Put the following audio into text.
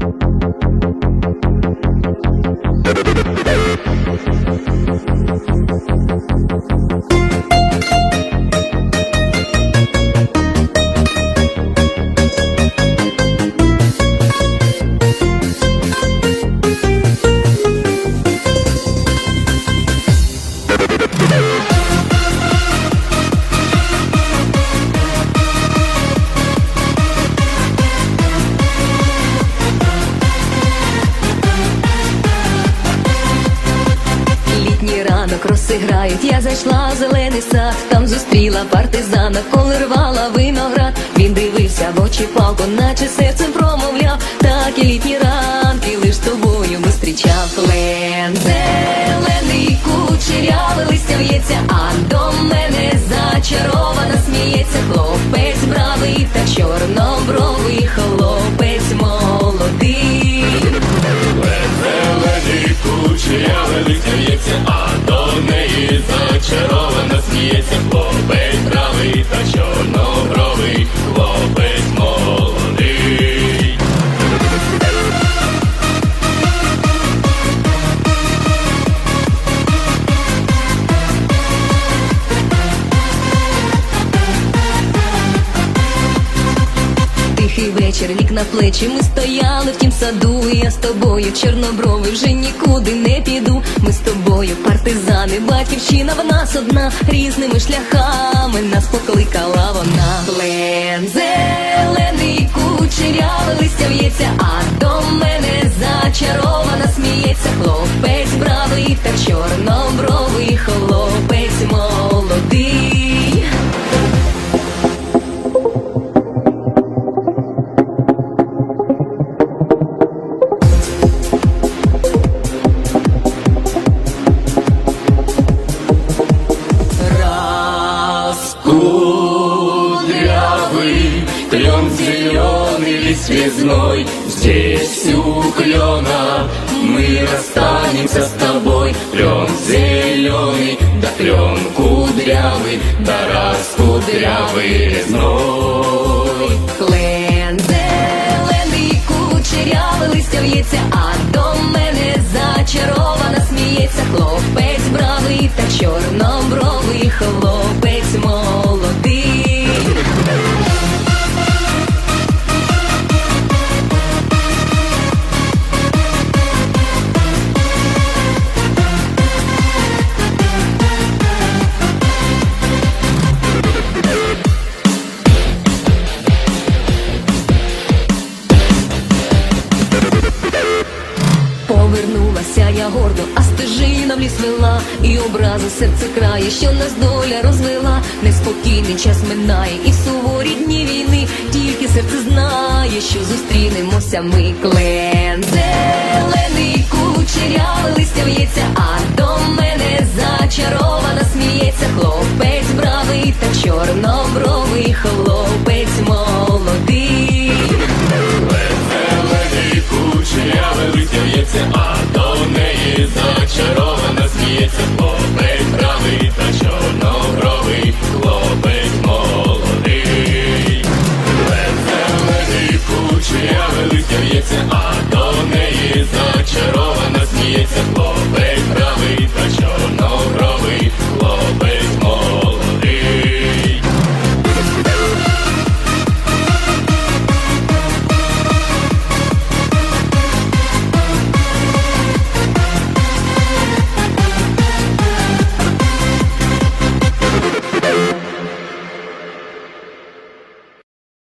Thank you. Ранок розсиграють, я зайшла в зелений сад, там зустріла партизана, коли рвала виноград. Він дивився в очі палко, наче серцем промовляв, так і літні ранки лиш тобою зустрічав Лен зелений кучерявий листя в'ється, а до мене зачарована сміється хлопець бравий та чорнобровий хлопець молодий. Зелений кучерявий листя в'ється, а неї зачарована сміється хлопець правий та чорнобровий хлопець молодий. Тихий вечір, лік на плечі, ми стояли в тім саду, і я з тобою, чорнобровий, вже нікуди не піду. Ми з тобою, партизани, батьківщина в нас одна, різними шляхами нас покликала вона. Плен зеленый весь связной Здесь у клена мы расстанемся с тобой Клен зеленый, да клен кудрявый Да раз кудрявый резной Клен зелений кучерявий листя в'ється, а до мене зачарована сміється хлопець бравий та чорнобровий хлопець гордо, а стежина в ліс вела, і образи серце крає, що нас доля розвела. Неспокійний час минає, і суворі дні війни, тільки серце знає, що зустрінемося ми клен зелений зачарована сміється хлопець